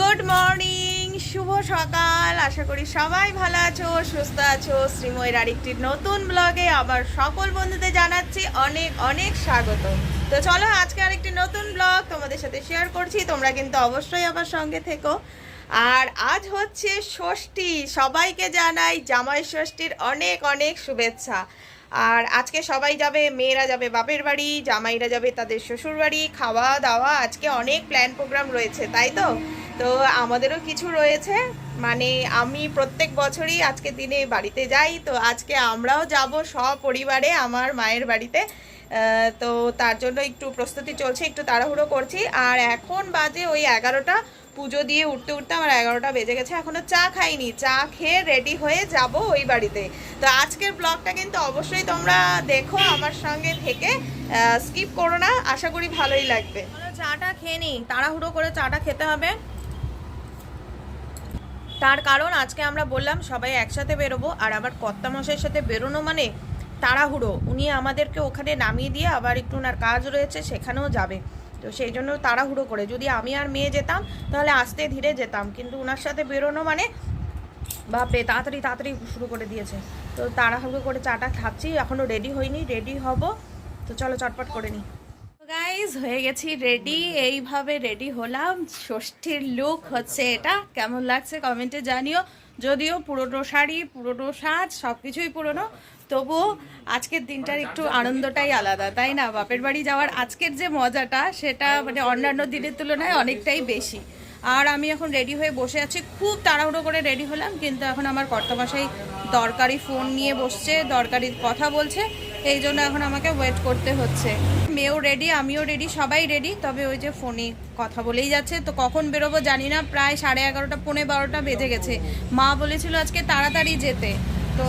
Good morning শুভ সকাল। আশা করি সবাই ভালো আছো, সুস্থ আছো। শ্রীময়ের আরেকটি নতুন ব্লগে আবার সকল বন্ধুদের জানাচ্ছি অনেক অনেক স্বাগত। তো চলো আজকে আরেকটি নতুন ব্লগ তোমাদের সাথে শেয়ার করছি। তোমরা কিন্তু অবশ্যই আমার সঙ্গে থেকো। আর আজ হচ্ছে ষষ্ঠী। সবাইকে জানাই জামাই ষষ্ঠীর অনেক অনেক শুভেচ্ছা। আর আজকে সবাই যাবে, মেয়েরা যাবে বাপের বাড়ি, জামাইরা যাবে তাদের শ্বশুর বাড়ি খাওয়া দাওয়া আজকে অনেক প্ল্যান প্রোগ্রাম রয়েছে, তাই তো? তো আমাদেরও কিছু রয়েছে। মানে আমি প্রত্যেক বছরই আজকে দিনে বাড়িতে যাই, তো আজকে আমরাও যাব সপরিবারে আমার মায়ের বাড়িতে। তো তার জন্য একটু প্রস্তুতি চলছে, একটু তাড়াহুড়ো করছি। আর এখন বাজে ওই এগারোটা। পুজো দিয়ে উঠতে উঠতে আমার এগারোটা বেজে গেছে এখনও চা খাইনি। চা খেয়ে রেডি হয়ে যাব ওই বাড়িতে। তো আজকের ব্লগটা কিন্তু অবশ্যই তোমরা দেখো আমার সঙ্গে থেকে। স্কিপ করো না, আশা করি ভালোই লাগবে। চাটা খেয়ে নিই, তাড়াহুড়ো করে চাটা খেতে হবে। তার কারণ আজকে আমরা বললাম সবাই একসাথে বেরোবো, আর আবার কর্তা কর্তামশাইয়ের সাথে বেরোনো মানে তাড়াহুড়ো। উনি আমাদেরকে ওখানে নামিয়ে দিয়ে আবার একটু ওনার কাজ রয়েছে, সেখানেও যাবে। তো সেই জন্য তাড়াহুড়ো করে। যদি আমি আর মেয়ে যেতাম, তাহলে আস্তে ধীরে যেতাম। কিন্তু ওনার সাথে বেরোনো মানে বাপরে, তাড়াতাড়ি তাড়াতাড়ি শুরু করে দিয়েছে। তো তাড়াহুড়ো করে চাটা খাচ্ছি এখনও রেডি হইনি রেডি হব। তো চলো চটপট করে নিই। গাইজ হয়ে গেছি রেডি এইভাবে রেডি হলাম। ষষ্ঠীর লুক হচ্ছে এটা। কেমন লাগছে কমেন্টে জানিও। যদিও পুরোনো শাড়ি, পুরোনো সাজ সব কিছুই পুরোনো, তবুও আজকের দিনটার একটু আনন্দটাই আলাদা, তাই না? বাপের বাড়ি যাওয়ার আজকের যে মজাটা, সেটা মানে অন্যান্য দিনের তুলনায় অনেকটাই বেশি। আর আমি এখন রেডি হয়ে বসে আছি। খুব তাড়াহুড়ো করে রেডি হলাম, কিন্তু এখন আমার কর্তামশাই দরকারি ফোন নিয়ে বসছে, দরকারি কথা বলছে, এই জন্য এখন আমাকে ওয়েট করতে হচ্ছে। মেয়েও রেডি আমিও রেডি সবাই রেডি তবে ওই যে ফোনে কথা বলেই যাচ্ছে। তো কখন বেরোবো জানি না। প্রায় সাড়ে এগারোটা, পৌনে বারোটা বেজে গেছে। মা বলেছিল আজকে তাড়াতাড়ি যেতে। তো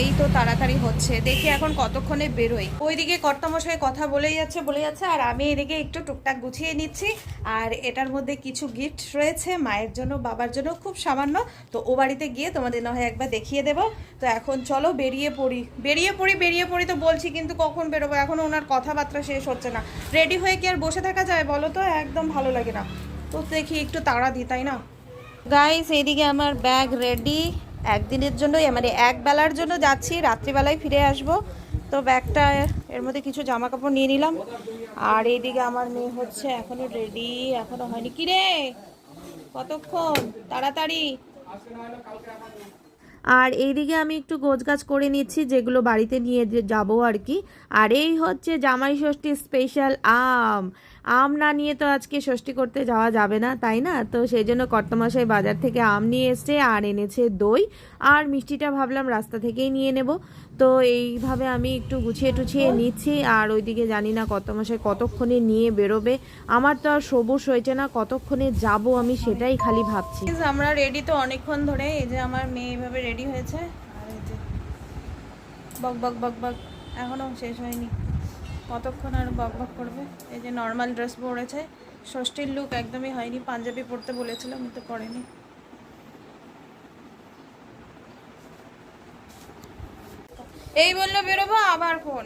এই তো তাড়াতাড়ি হচ্ছে। দেখি এখন কতক্ষণে বেরোই। ওইদিকে কর্তামশাই কথা বলেই যাচ্ছে, বলে যাচ্ছে, আর আমি এদিকে একটু টুকটাক গুছিয়ে নিচ্ছি। আর এটার মধ্যে কিছু গিফট রয়েছে, মায়ের জন্য, বাবার জন্য, খুব সামান্য। তো ও বাড়িতে গিয়ে তোমাদের না হয় একবার দেখিয়ে দেবো। তো এখন চলো বেরিয়ে পড়ি। বেরিয়ে পড়ি বেরিয়ে পড়ি তো বলছি, কিন্তু কখন বেরোবো? এখন ওনার কথাবার্তা শেষ হচ্ছে না। রেডি হয়ে কি আর বসে থাকা যায় বলো তো? একদম ভালো লাগে না। তো দেখি একটু তাড়া দিই, তাই না? গাইস এইদিকে আমার ব্যাগ রেডি একদিনের জন্য মানে এক বেলার জন্য যাচ্ছি, রাত্রিবেলায় ফিরে আসব। তো ব্যাগটা, এর মধ্যে কিছু জামা কাপড় নিয়ে নিলাম। আর এইদিকে আমার মেয়ে হচ্ছে এখনও রেডি এখনও হয়নি। কি রে কতক্ষণ? তাড়াতাড়ি। আর এইদিকে আমি একটু গোছগাছ করে নিচ্ছি, যেগুলো বাড়িতে নিয়ে যাব আর কি। আর এই হচ্ছে জামাই ষষ্ঠীর স্পেশাল আম। আম না নিয়ে তো আজকে ষষ্ঠী করতে যাওয়া যাবে না, তাই না? তো সেই জন্য কর্তমশাই বাজার থেকে আম নিয়ে এসছে আর এনেছে দই আর মিষ্টিটা ভাবলাম রাস্তা থেকেই নিয়ে নেব। তো এইভাবে আমি একটু গুছিয়ে টুছিয়ে নিচ্ছি আর ওইদিকে জানি না কর্তমশাই কতক্ষণে নিয়ে বেরোবে। আমার তো আর সবুজ হয়েছে না, কতক্ষণে যাব আমি সেটাই খালি ভাবছি। আমরা রেডি তো অনেকক্ষণ ধরে, এই যে আমার মেয়ে এইভাবে রেডি হয়েছে। বক বক বক বক এখনও শেষ হয়নি। কতক্ষণ আর বক বক করবে? এই যে নর্মাল ড্রেস পরেছে ষষ্ঠীর লুক একদমই হয়নি পাঞ্জাবি পরতে বলেছিলাম কিন্তু পরেনি। এই বলল বেরোবো আবার ফোন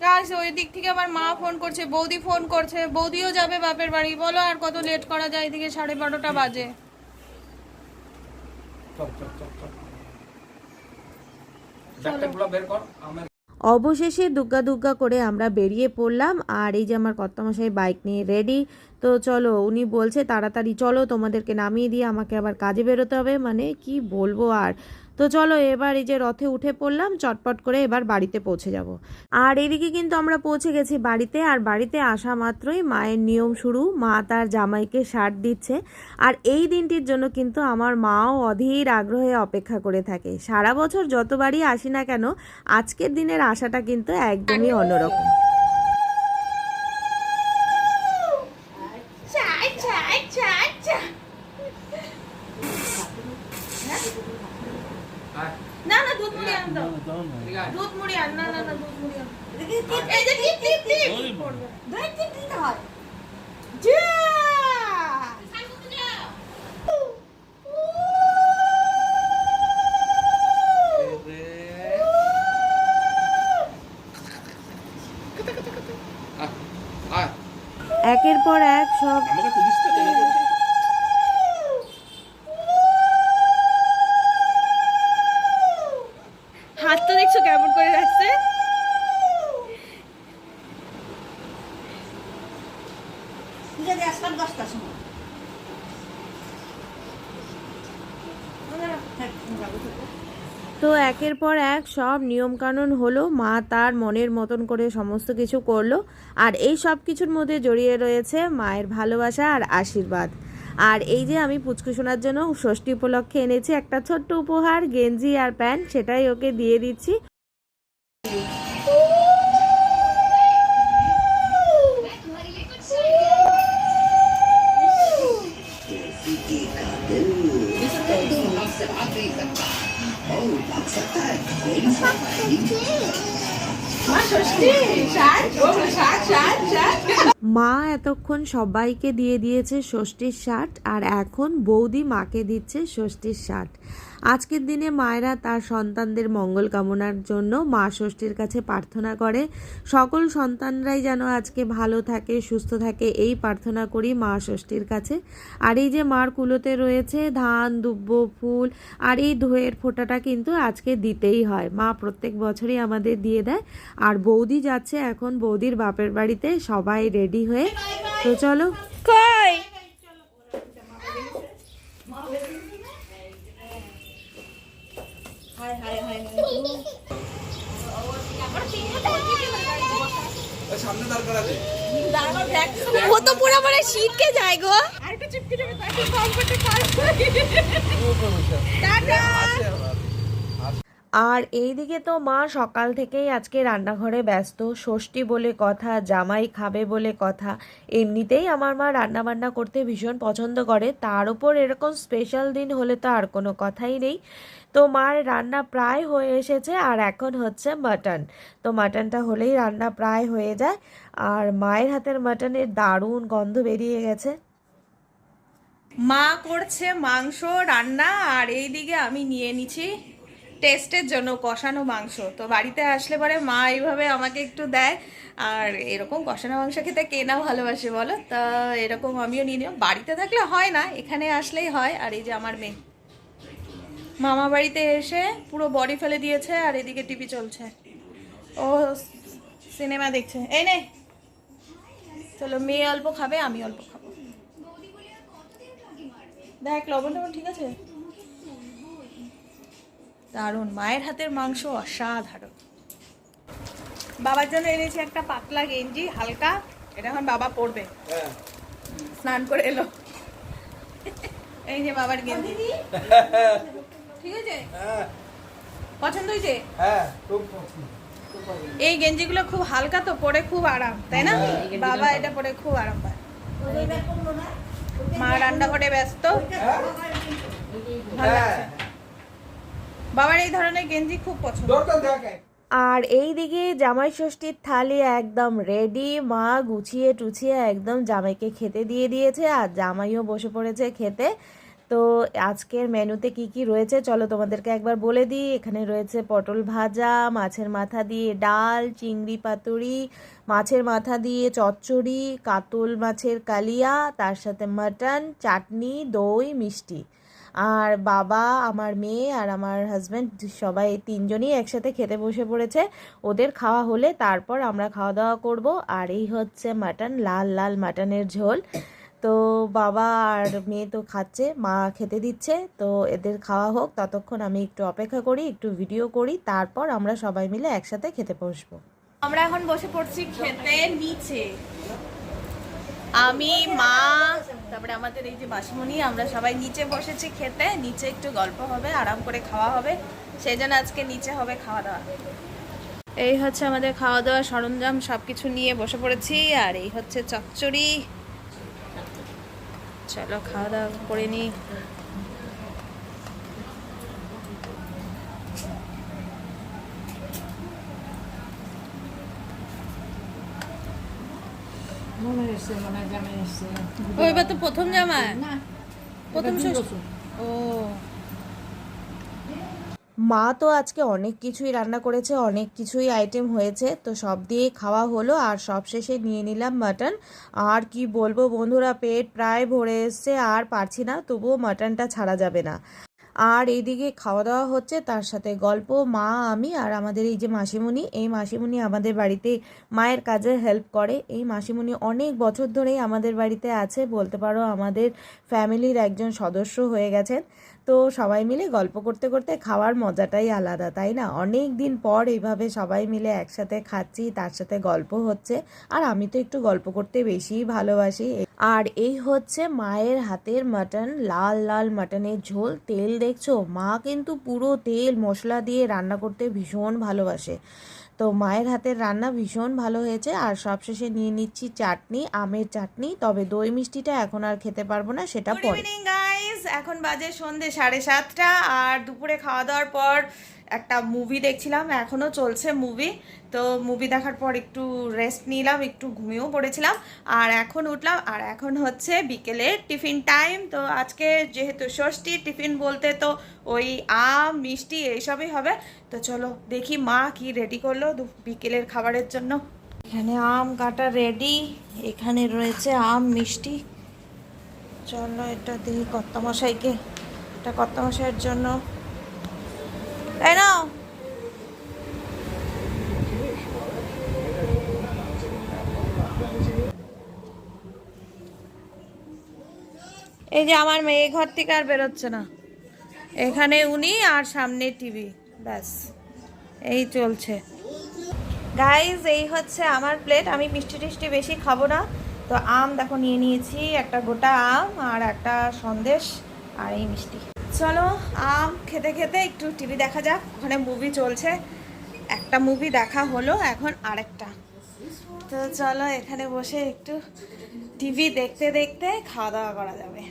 গাছ ওই দিক থেকে আবার মা ফোন করছে বৌদি ফোন করছে বৌদিও যাবে বাপের বাড়ি। বলো আর কত লেট করা যায় এদিকে সাড়ে বারোটা বাজে। চল চল চল চল। বের কর আমার অবশেষে দুগ্গা দুগ্গা করে আমরা বেরিয়ে পড়লাম। আর এই যে আমার কর্তামশাই বাইক নিয়ে রেডি তো চলো উনি বলছে, তাড়াতাড়ি চলো, তোমাদেরকে নামিয়ে দিয়ে আমাকে আবার কাজে বেরোতে হবে। মানে কি বলব আর? তো চলো এবার এই যে রথে উঠে পড়লাম, চটপট করে এবার বাড়িতে পৌঁছে যাব। আর এদিকে কিন্তু আমরা পৌঁছে গেছি বাড়িতে, আর বাড়িতে আসা মাত্রই মায়ের নিয়ম শুরু। মা তার জামাইকে শার্ট দিচ্ছে। আর এই দিনটির জন্য কিন্তু আমার মাও অধীর আগ্রহে অপেক্ষা করে থাকে। সারা বছর যতবারই আসি না কেন, আজকের দিনের আশাটা কিন্তু একদমই অন্যরকম আয় না না দুধ মুড়ি আন দাও ঠিক দুধ মুড়ি আন না না না দুধ মুড়ি আন এই যে টিপ টিপ টিপ দুই টিপ। দিতে হয়। যা! আয় আয়। একের পর এক সব আমাকে পুলিশটা টেনে ধরেছে তো একের পর এক সব নিয়মকানুন হলো, মা তার মনের মতন করে সমস্ত কিছু করল আর এই সব কিছুর মধ্যে জড়িয়ে রয়েছে মায়ের ভালোবাসা আর আশীর্বাদ। আর এই যে আমি পুচকু শোনার জন্য ষষ্ঠী উপলক্ষে এনেছি একটা ছোট্ট উপহার, গেঞ্জি আর প্যান্ট, সেটাই ওকে দিয়ে দিচ্ছি। মা এতক্ষণ সবাইকে দিয়ে দিয়েছে ষষ্ঠীর শার্ট আর এখন বৌদি মাকে দিচ্ছে ষষ্ঠীর শার্ট। আজকের দিনে মায়েরা তার সন্তানদের মঙ্গল কামনার জন্য মা ষষ্ঠীর কাছে প্রার্থনা করে। সকল সন্তানরাই যেন আজকে ভালো থাকে, সুস্থ থাকে, এই প্রার্থনা করি মা ষষ্ঠীর কাছে। আর এই যে মার কুলোতে রয়েছে ধান, দুব্ব, ফুল, আর এই ধোয়ের ফোঁটাটা কিন্তু আজকে দিতেই হয়। মা প্রত্যেক বছরই আমাদের দিয়ে দেয়। আর বৌদি যাচ্ছে এখন, বৌদির বাপের বাড়িতে সবাই রেডি হয়ে। তো চলো সামনে দরকার আছে ও তো পুরো শীতকে যায় গো। আর এইদিকে তো মা সকাল থেকেই আজকে রান্নাঘরে ব্যস্ত ষষ্ঠী বলে কথা জামাই খাবে বলে কথা। এমনিতেই আমার মা রান্না বান্না করতে ভীষণ পছন্দ করে। তার উপর এরকম স্পেশাল দিন হলে তো আর কোনো কথাই নেই। তো মার রান্না প্রায় হয়ে এসেছে, আর এখন হচ্ছে মাটন তো মাটনটা হলেই রান্না প্রায় হয়ে যায়, আর মায়ের হাতের মাটনের দারুণ গন্ধ বেরিয়ে গেছে। মা করছে মাংস রান্না, আর এইদিকে আমি নিয়ে নিছি টেস্টের জন্য কষানো মাংস। তো বাড়িতে আসলে পরে মা এইভাবে আমাকে একটু দেয়, আর এরকম কষানো মাংস খেতে কে না ভালোবাসে বলো? তা এরকম আমিও নিয়ে নিলাম। বাড়িতে থাকলে হয় না, এখানে আসলেই হয়, আর এই যে আমার মেয়ে। মামা বাড়িতে এসে পুরো বডি ফেলে দিয়েছে আর এদিকে টিভি চলছে। ও সিনেমা দেখছে। এই নে। চলো মেয়ে অল্প খাবে আমি অল্প খাব। দেখ লবণ টবণ ঠিক আছে? দারুণ। মায়ের হাতের মাংস অসাধারণ। বাবার জন্য এনেছি একটা পাতলা গেঞ্জি হালকা। এটা এখন বাবা পরবে। হ্যাঁ। স্নান করে এলো। এই যে বাবার গেঞ্জি। ঠিক আছে? হ্যাঁ। পছন্দ হয়েছে? হ্যাঁ খুব পছন্দ। এই গেঞ্জিগুলো খুব হালকা তো পরে খুব আরাম তাই না? বাবা এটা পরে খুব আরাম পায়। মা রান্নাঘরে ব্যস্ত। হ্যাঁ। হ্যাঁ। বাবার এই ধরনের গেঞ্জি খুব পছন্দ। আর এই দিকে জামাই ষষ্ঠীর থালি একদম রেডি মা গুছিয়ে টুছিয়ে একদম জামাইকে খেতে দিয়ে দিয়েছে আর জামাইও বসে পড়েছে খেতে। তো আজকের মেনুতে কি কি রয়েছে? চলো তোমাদেরকে একবার বলে দিই। এখানে রয়েছে পটল ভাজা, মাছের মাথা দিয়ে ডাল, চিংড়ি পাতুরি, মাছের মাথা দিয়ে চচ্চড়ি, কাতল মাছের কালিয়া, তার সাথে মাটন, চাটনি, দই, মিষ্টি। আর বাবা, আমার মেয়ে আর আমার হাজব্যান্ড সবাই তিনজনই একসাথে খেতে বসে পড়েছে। ওদের খাওয়া হলে তারপর আমরা খাওয়া দাওয়া করব। আর এই হচ্ছে মাটন, লাল লাল মাটনের ঝোল। তো বাবা আর মেয়ে তো খাচ্ছে, মা খেতে দিচ্ছে, তো এদের খাওয়া হোক, ততক্ষণ আমি একটু অপেক্ষা করি, একটু ভিডিও করি, তারপর আমরা সবাই মিলে একসাথে খেতে বসবো। আমরা এখন বসে পড়ছি খেতে নিচে। আমি, মা, তারপরে আমাদের এই যে বাসমণি, আমরা সবাই নিচে বসেছি খেতে, নিচে একটু গল্প হবে, আরাম করে খাওয়া হবে সেই জন্য আজকে নিচে হবে খাওয়া দাওয়া এই হচ্ছে আমাদের খাওয়া দাওয়া সরঞ্জাম সব কিছু নিয়ে বসে পড়েছি, আর এই হচ্ছে চচ্চড়ি। চলো খাওয়া দাওয়া করে নিই। মনে মনে হয় ও এবার তো প্রথম জামা না প্রথম ও। মা তো আজকে অনেক কিছুই রান্না করেছে, অনেক কিছুই আইটেম হয়েছে, তো সব দিয়ে খাওয়া হলো আর সব শেষে নিয়ে নিলাম মাটন আর কি বলব বন্ধুরা, পেট প্রায় ভরে এসছে, আর পারছি না, তবুও মাটনটা ছাড়া যাবে না। আর এইদিকে খাওয়া দাওয়া হচ্ছে, তার সাথে গল্প, মা, আমি আর আমাদের এই যে মাসিমণি, এই মাসিমণি আমাদের বাড়িতে মায়ের কাজে হেল্প করে। এই মাসিমণি অনেক বছর ধরেই আমাদের বাড়িতে আছে, বলতে পারো আমাদের ফ্যামিলির একজন সদস্য হয়ে গেছেন। তো সবাই মিলে গল্প করতে করতে খাওয়ার মজাটাই আলাদা, তাই না? অনেক দিন পর এইভাবে সবাই মিলে একসাথে খাচ্ছি, তার সাথে গল্প হচ্ছে। আর আমি তো একটু গল্প করতে বেশি ভালোবাসি আর এই হচ্ছে মায়ের হাতের মাটন লাল লাল মাটনের ঝোল। তেল দেখছ? মা কিন্তু পুরো তেল মশলা দিয়ে রান্না করতে ভীষণ ভালোবাসে। তো মায়ের হাতের রান্না ভীষণ ভালো হয়েছে। আর সবশেষে নিয়ে নিচ্ছি চাটনি আমের চাটনি। তবে দই মিষ্টিটা এখন আর খেতে পারব না সেটা পরে। গাইস এখন বাজে সন্ধে সাড়ে সাতটা। আর দুপুরে খাওয়া দাওয়ার পর একটা মুভি দেখছিলাম এখনও চলছে মুভি তো মুভি দেখার পর একটু রেস্ট নিলাম, একটু ঘুমিয়েও পড়েছিলাম। আর এখন উঠলাম, আর এখন হচ্ছে বিকেলের টিফিন টাইম তো আজকে যেহেতু ষষ্ঠী, টিফিন বলতে তো ওই আম, মিষ্টি এইসবই হবে। তো চলো দেখি মা কি রেডি করল বিকেলের খাবারের জন্য। এখানে আম কাটা রেডি এখানে রয়েছে আম, মিষ্টি। চলো এটা দিই কর্তামশাইকে, এটা কর্তামশাইয়ের জন্য। তাই না এই যে আমার মেয়ে ঘর থেকে আর বেরোচ্ছে না। এখানে উনি আর সামনে টিভি। ব্যাস, এই চলছে। গাইজ এই হচ্ছে আমার প্লেট আমি মিষ্টি টিষ্টি বেশি খাব না। তো আম দেখো, নিয়ে নিয়েছি একটা গোটা আম আর একটা সন্দেশ। আর এই মিষ্টি। চলো, আম খেতে খেতে একটু টিভি দেখা যাক। ওখানে মুভি চলছে। একটা মুভি দেখা হলো, এখন আরেকটা। তো চলো, এখানে বসে একটু টিভি দেখতে দেখতে খাওয়া দাওয়া করা যাবে।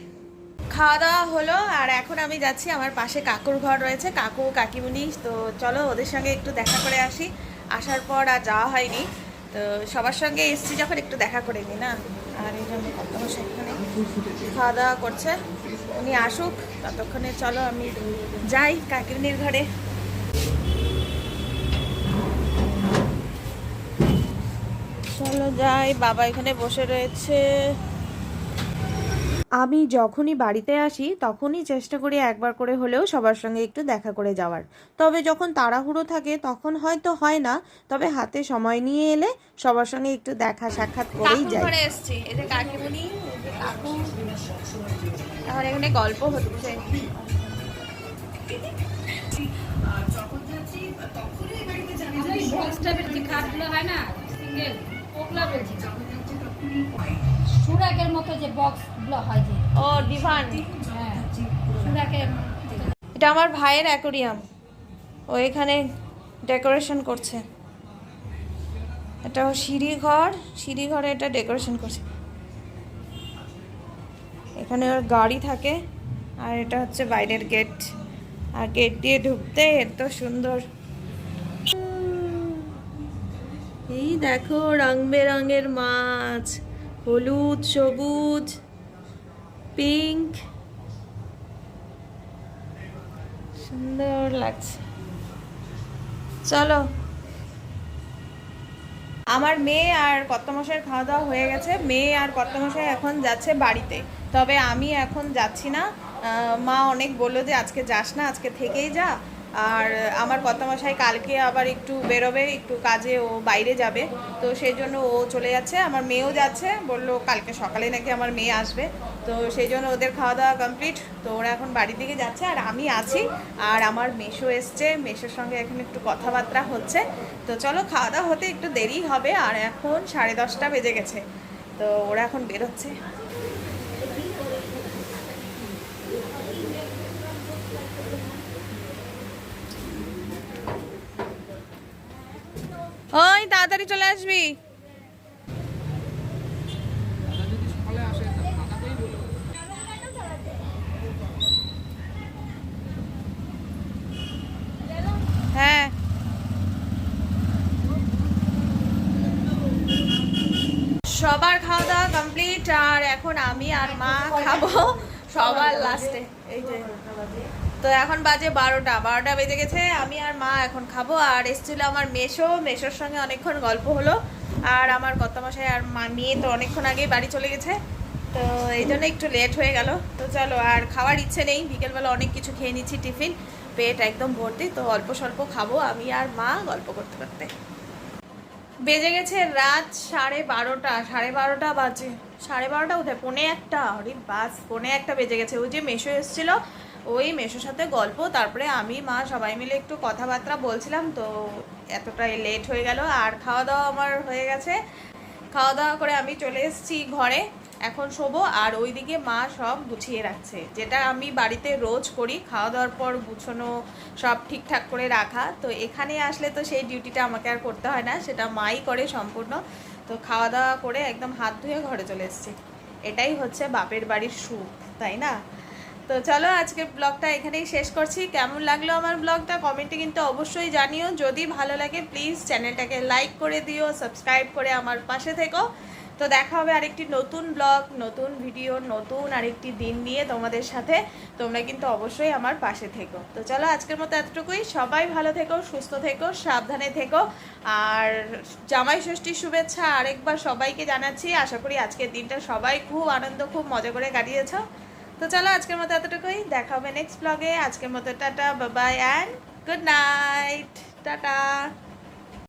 খাওয়া দাওয়া হলো, আর এখন আমি যাচ্ছি, আমার পাশে কাকুর ঘর রয়েছে। কাকু কাকিমুনি তো চলো, ওদের সঙ্গে একটু দেখা করে আসি। আসার পর আর যাওয়া হয়নি। তো সবার সঙ্গে এসছি যখন, একটু দেখা করে নিই না? আর এই জন্য কত সেখানে খাওয়া দাওয়া করছে। উনি আসুক ততক্ষণে চলো আমি যাই কাকিমুনির ঘরে। চলো যাই বাবা এখানে বসে রয়েছে। আমি যখনই বাড়িতে আসি তখনই চেষ্টা করি একবার করে হলেও সবার সঙ্গে একটু দেখা করে যাওয়ার। তবে যখন তাড়াহুড়ো থাকে তখন হয়তো হয় না তবে হাতে সময় নিয়ে এলে সবার সঙ্গে একটু দেখা সাক্ষাৎ করেই যাই। এসছি। কাকিমুনি কাকু। এখন এখানে গল্প হচ্ছে। সুরাকের মতো যে বক্সগুলো হয় যে। ও ডিভান হ্যাঁ সুরাকের এটা আমার ভাইয়ের অ্যাকোরিয়াম। ও এখানে ডেকোরেশন করছে। এটা সিঁড়ি ঘর। সিঁড়ি ঘরে এটা ডেকোরেশন করছে। এখানে ওর গাড়ি থাকে, আর এটা হচ্ছে বাইরের গেট। আর গেট দিয়ে ঢুকতে এত সুন্দর। এই দেখো রং বেরঙের মাছ, হলুদ, সবুজ, পিঙ্ক। সুন্দর লাগছে। চলো। আমার মেয়ে আর কত কর্তমশাইয়ের খাওয়া দাওয়া হয়ে গেছে। মেয়ে আর কত কর্তমশাই এখন যাচ্ছে বাড়িতে। তবে আমি এখন যাচ্ছি না। মা অনেক বলল যে, আজকে যাস না, আজকে থেকেই যা। আর আমার কর্তমশাই কালকে আবার একটু বেরোবে, একটু কাজে ও বাইরে যাবে। তো সেই জন্য ও চলে যাচ্ছে। আমার মেয়েও যাচ্ছে। বলল কালকে সকালে নাকি আমার মেয়ে আসবে। তো সেই জন্য ওদের খাওয়া দাওয়া কমপ্লিট তো ওরা এখন বাড়ির দিকে যাচ্ছে। আর আমি আছি। আর আমার মেশো এসছে। মেশোর সঙ্গে এখন একটু কথাবার্তা হচ্ছে। তো চলো খাওয়া দাওয়া হতে একটু দেরি হবে। আর এখন সাড়ে দশটা বেজে গেছে। তো ওরা এখন বেরোচ্ছে ওই তাড়াতাড়ি চলে আসবি। হ্যাঁ। সবার খাওয়া দাওয়া কমপ্লিট আর এখন আমি আর মা খাব সবার লাস্টে এই যে। তো এখন বাজে বারোটা বারোটা বেজে গেছে, আমি আর মা এখন খাব, আর এসেছিল আমার মেশো মেশোর সঙ্গে অনেকক্ষণ গল্প হলো, আর আমার কর্তামশাই আর মা, মেয়ে তো অনেকক্ষণ আগেই বাড়ি চলে গেছে, তো এই জন্য একটু লেট হয়ে গেল, তো চলো, আর খাওয়ার ইচ্ছে নেই, বিকেলবেলা অনেক কিছু খেয়ে নিচ্ছি টিফিন, পেট একদম ভর্তি, তো অল্প স্বল্প খাব, আমি আর মা গল্প করতে করতে। বেজে গেছে রাত সাড়ে বারোটা সাড়ে বারোটা বাজে, সাড়ে বারোটা কোথায় পৌনে একটা, আরে বাস, পৌনে একটা বেজে গেছে, ওই যে মেশো এসেছিল ওই মেশোর সাথে গল্প, তারপরে আমি, মা সবাই মিলে একটু কথাবার্তা বলছিলাম, তো এতটাই লেট হয়ে গেল, আর খাওয়া দাওয়া আমার হয়ে গেছে। খাওয়া দাওয়া করে আমি চলে এসেছি ঘরে, এখন শোবো, আর ওইদিকে মা সব গুছিয়ে রাখছে। যেটা আমি বাড়িতে রোজ করি খাওয়া দাওয়ার পর গুছানো সব ঠিকঠাক করে রাখা, তো এখানে আসলে তো সেই ডিউটিটা আমাকে আর করতে হয় না, সেটা মাই করে সম্পূর্ণ। তো খাওয়া দাওয়া করে একদম হাত ধুয়ে ঘরে চলে এসেছি। এটাই হচ্ছে বাপের বাড়ির সুখ, তাই না? তো চলো আজকের ব্লগটা এখানেই শেষ করছি। কেমন লাগল আমার ব্লগটা কমেন্টে কিন্তু অবশ্যই জানিও। যদি ভালো লাগে প্লিজ চ্যানেলটাকে লাইক করে দিও সাবস্ক্রাইব করে আমার পাশে থেকো। তো দেখা হবে আরেকটি নতুন ব্লগ, নতুন ভিডিও নতুন আরেকটি দিন নিয়ে তোমাদের সাথে। তোমরা কিন্তু অবশ্যই আমার পাশে থেকো। তো চলো আজকের মতো এতটুকুই। সবাই ভালো থেকো, সুস্থ থেকো, সাবধানে থেকো। আর জামাই ষষ্ঠীর শুভেচ্ছা আরেকবার সবাইকে জানাচ্ছি। আশা করি আজকের দিনটা সবাই খুব আনন্দ, খুব মজা করে কাটিয়েছো। তো চলো আজকের মতো এতটুকুই। দেখা হবে নেক্সট ব্লগে আজকের মতো টাটা বাবাই অ্যান্ড গুড নাইট টাটা।